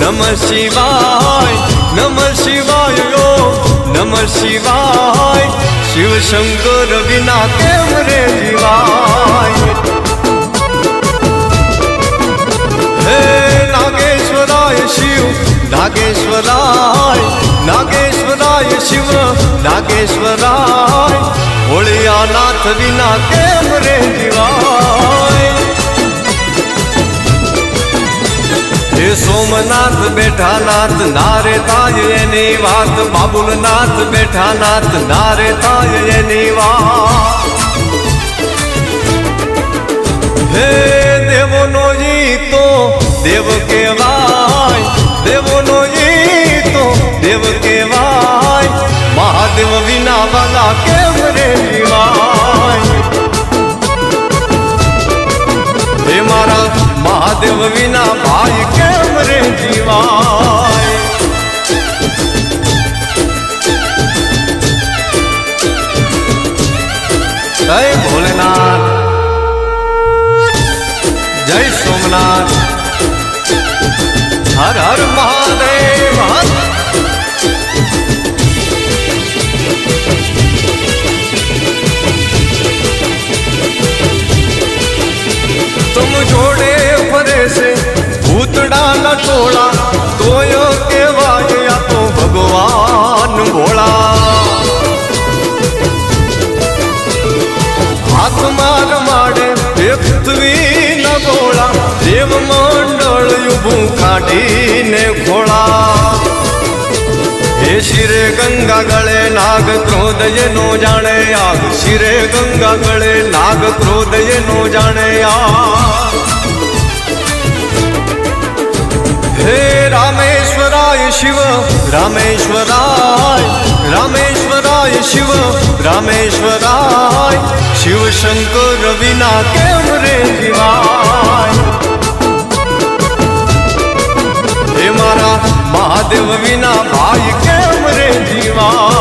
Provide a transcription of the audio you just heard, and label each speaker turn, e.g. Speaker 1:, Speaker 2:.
Speaker 1: નમ શિવાય નમ શિવાય ઓ, નમ શિવાય. શિવ શંકર વિના કેમ રે જીવાય? હે નાગેશ્વરાય શિવ, નાગેશ્વરાય નાગેશ્વરાય શિવ, નાગેશ્વરાય. હોળિયાનાથ વિના કેમ રે જીવાય? સોમનાથ બેઠા નાથ નારે થાય એની વાત. બાબુલનાથ બેઠા નાથ નારે થાય એની વાત. હે દેવોનો તો દેવ કેવાય દેવોનો તો દેવ કેવાય મહાદેવ વિના વાલા કેમ રે જીવાય વિના ભાઈ કેમ રે જીવાય? જય ભોલેનાથ જય સોમનાથ હર હર મહાદેવ. ના ટોળા તોયો કેવાય આ તો ભગવાન ભોળા હાથ માર માડે પૃથ્વી ન ગોળા દેવ મંડળ ઉભું કાઢીને ઘોળા. એ શિરે ગંગા ગળે નાગ ક્રોધ નો જાણે આગ, શિરે ગંગા ગળે નાગ ક્રોધ નો જાણે આ શિવ, રામેશ્વરાય રામેશ્વરાય શિવ રામેશ્વરાય, શિવ શંકર વિના કેમ રે જીવાય? મારા મહાદેવ વિના ભાઈ કેમ રે જીવાય?